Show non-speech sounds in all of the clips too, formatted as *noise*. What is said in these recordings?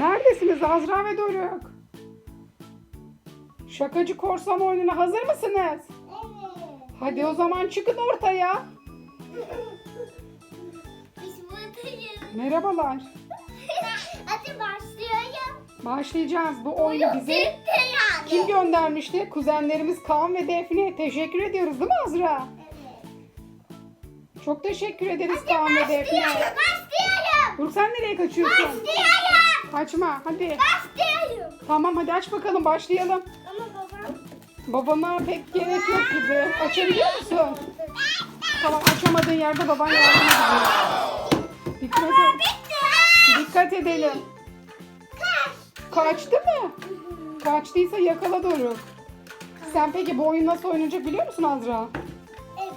Neredesiniz Azra ve Doruk? Şakacı korsan oyununa hazır mısınız? Evet. Hadi o zaman çıkın ortaya. *laughs* Biz buradayız. Merhabalar. *laughs* Hadi başlayalım. Başlayacağız. Bu oyunu bize kim göndermişti? Kuzenlerimiz Kaan ve Defne. Teşekkür ediyoruz değil mi Azra? Evet. Çok teşekkür ederiz Kaan ve Defne. Başlayalım. Dur sen nereye kaçıyorsun? Başlayalım. Kaçma hadi. Başlayalım. Tamam hadi aç bakalım başlayalım. Ama babam. Babana pek gerek yok gibi. Açabiliyor musun? Tamam açamadığın yerde baban yardım ediyor. Dikkat, et. Bitti. dikkat edelim. Kaç. Kaçtı mı? Kaçtıysa yakala Doruk. Sen peki bu oyun nasıl oynanacak biliyor musun Azra? Evet.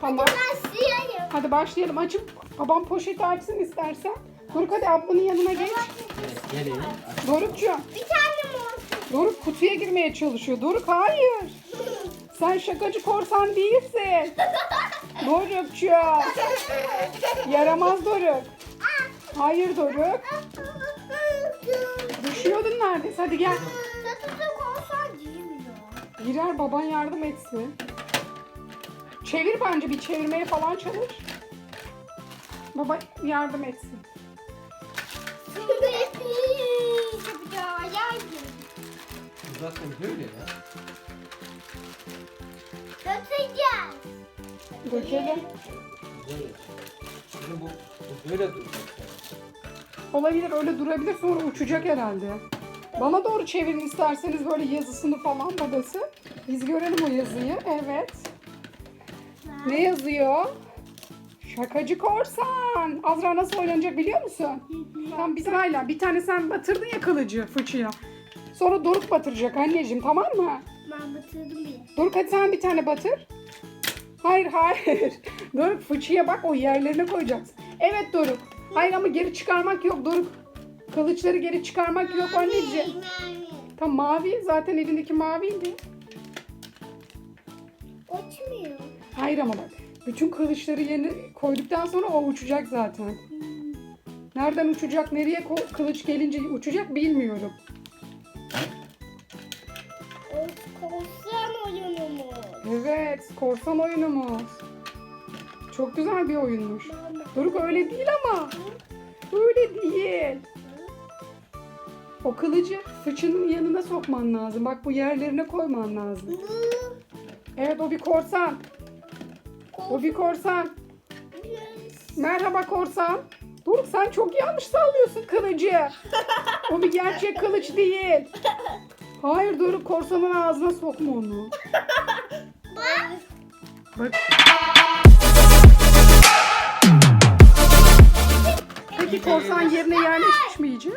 Tamam. Başlayalım. Hadi başlayalım. Açıp babam poşeti açsın istersen. Doruk hadi ablanın yanına geç. Geleyim. Dorukcuğum. Bir tane mi olsun? Doruk kutuya girmeye çalışıyor. Doruk hayır. Sen şakacı korsan değilsin. *laughs* Dorukcuğum. Yaramaz Doruk. Hayır Doruk. Düşüyordun neredeyse. Hadi gel. Satıda korsan girmiyor. Girer baban yardım etsin. Çevir bence bir çevirmeye falan çalış. Baba yardım etsin. Zaten böyle ya. Götüreceğiz. Dökelim. Böyle. Şimdi bu, bu böyle duracak. Olabilir öyle durabilir sonra uçacak herhalde. Bana doğru çevirin isterseniz böyle yazısını falan babası. Biz görelim o yazıyı. Evet. Ne yazıyor? Şakacı korsan. Azra nasıl oynanacak biliyor musun? Tam bir sırayla. Bir tane sen batırdın ya kılıcı fıçıya. Sonra Doruk batıracak anneciğim tamam mı? Ben batırdım bile. Doruk hadi sen bir tane batır. Hayır hayır. *laughs* Doruk fıçıya bak o yerlerine koyacaksın. Evet Doruk. Hayır ama geri çıkarmak yok Doruk. Kılıçları geri çıkarmak yok anneciğim. Tam mavi zaten elindeki maviydi. Uçmuyor. Hayır ama bak. Bütün kılıçları yerine koyduktan sonra o uçacak zaten. Nereden uçacak, nereye kılıç gelince uçacak bilmiyorum. Korsan oyunu mu? Evet, korsan oyunumuz. Çok güzel bir oyunmuş. Doruk öyle değil ama. Öyle değil. O kılıcı fıçının yanına sokman lazım. Bak bu yerlerine koyman lazım. Evet o bir korsan. O bir korsan. Merhaba korsan. Doruk sen çok yanlış sallıyorsun kılıcı. *laughs* O bir gerçek kılıç değil. Hayır Doruk korsanın ağzına sokma onu. Bak. Peki korsan yerine yerleşmiş mi iyice?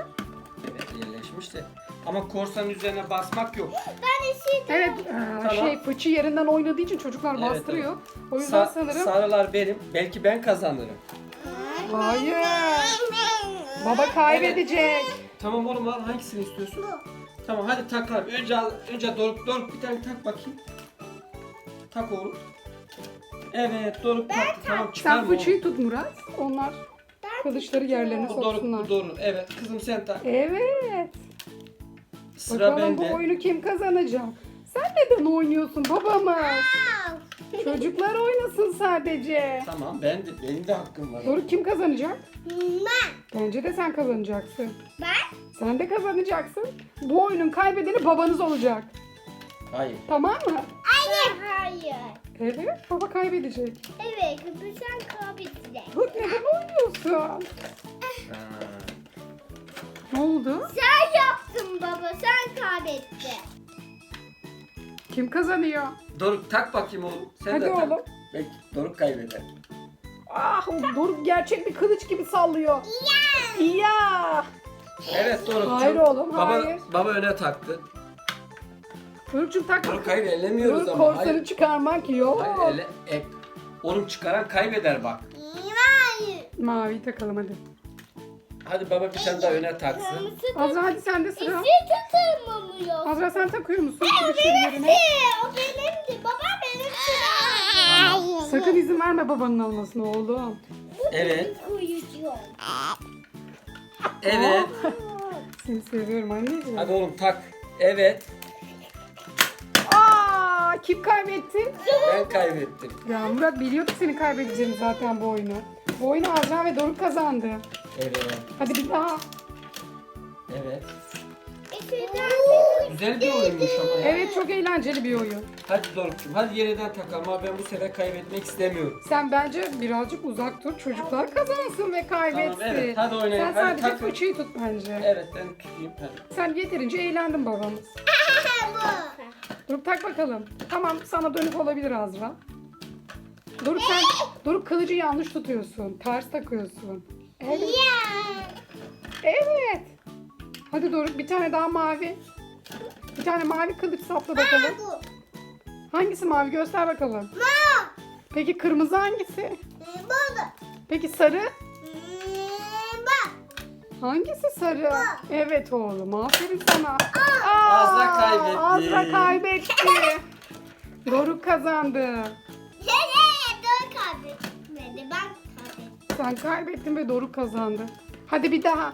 Evet yerleşmiş de. Ama korsanın üzerine basmak yok. Ben eşit. Evet, e, Tamam. şey fıçı yerinden oynadığı için çocuklar Evet, bastırıyor. O yüzden Sa- sanırım. sarılar benim. Belki ben kazanırım. Hayır. Baba kaybedecek. Tamam oğlum al hangisini istiyorsun? Tamam hadi tak abi. Önce al, önce Doruk Doruk bir tane tak bakayım. Tak oğlum. Evet Doruk taktı. Tamam Sen çıkarma fıçıyı oğlum. tut Murat. Onlar kılıçları yerlerine Bu Doruk soksunlar. bu Doruk. Evet kızım sen tak. Evet. Sıra Bakalım bu bende. oyunu kim kazanacak? Sen neden oynuyorsun babamız? Çocuklar oynasın sadece. Tamam ben de benim de hakkım var. Doruk kim kazanacak? Ben. Bence de sen kazanacaksın. Ben. Sen de kazanacaksın. Bu oyunun kaybedeni babanız olacak. Hayır. Tamam mı? Hayır. Hayır. Evet, baba kaybedecek. Evet. Bu sen kaybedeceksin. Dur neden oynuyorsun? Ha. Ne oldu? Sen baba. Sen kaybettin. Kim kazanıyor? Doruk tak bakayım oğlum. Sen Hadi de tak. oğlum. Belki Doruk kaybeder. Ah, o Doruk gerçek bir kılıç gibi sallıyor. Ya. Evet Doruk. Hayır oğlum, baba, hayır. Baba öne taktı. Doruk'cum tak. Doruk hayır ellemiyoruz Doruk ama. korsanı Hayır. çıkarmak yok. Hayır elle. E, oğlum çıkaran kaybeder bak. Hayır. Mavi takalım hadi. Hadi baba bir tane daha öne taksın. Kırmızı Azra hadi sen de sıra. Bizi tutamamıyor. Azra sen takıyor musun? O Kılıçları yerine. benimdi. O benimdi. Baba benim sıram. Sakın izin verme babanın almasına oğlum. Evet. Koyucu. Evet. Seni seviyorum anneciğim. Hadi oğlum tak. Evet. Aa, kim kaybetti? Ben kaybettim. Ya Murat biliyordu seni kaybedeceğini zaten bu oyunu. Bu oyunu Azra ve Doruk kazandı. Evet. Hadi bir daha. Evet. Güzel bir oyunmuş ama ya. Evet çok eğlenceli bir oyun. Hadi Doruk'cum hadi yeniden tak ama ben bu sefer kaybetmek istemiyorum. Sen bence birazcık uzak dur. Çocuklar kazansın ve kaybetsin. Tamam, evet. Hadi oynayalım. Sen Hadi sadece takın. fıçıyı tut bence. Evet ben tutayım. Hadi. Sen yeterince eğlendin babamız. *laughs* Doruk tak bakalım. Tamam sana dönük olabilir Azra. Doruk sen Doruk kılıcı yanlış tutuyorsun. Ters takıyorsun. Evet. Evet. Hadi Doruk bir tane daha mavi. Bir tane mavi kılıç sapla bakalım. bu. Hangisi mavi göster bakalım. Ma. Peki kırmızı hangisi? Bu da. Peki sarı? Bak. Hangisi sarı? Evet oğlum aferin sana. Azra kaybetti. Azra kaybetti. Doruk kazandı. Ben kaybettim. Ve Doruk kazandı. Hadi bir daha.